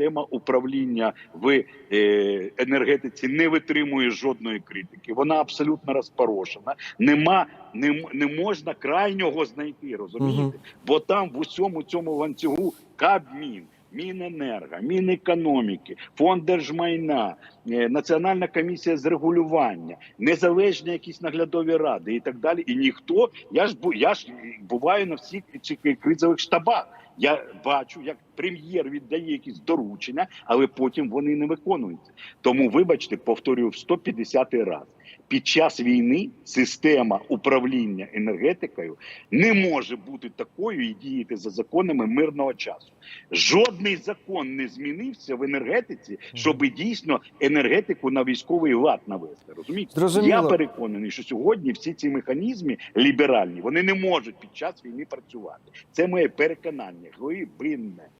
система управління в е, енергетиці не витримує жодної критики. Вона абсолютно розпорошена. Нема не, не можна крайнього знайти, розумієте? Мгм. Бо там в усьому цьому ланцюгу Кабмін. Міненерго, Мінекономіки, фонд держмайна, е, Національна комісія з регулювання, незалежні якісь наглядові ради і так далі. І ніхто, я ж бу- я ж буваю на всіх цих кризових штабах. Я бачу, як прем'єр віддає якісь доручення, але потім вони не виконуються. Тому, вибачте, повторюю в 150 раз. Під час війни система управління енергетикою не може бути такою і діяти за законами мирного часу. Жодний закон не змінився в енергетиці, щоб дійсно енергетику на військовий лад навести. Розумієте? Зрозуміло. Я переконаний, що сьогодні всі ці механізми ліберальні вони не можуть під час війни працювати. Це моє переконання, глибинне.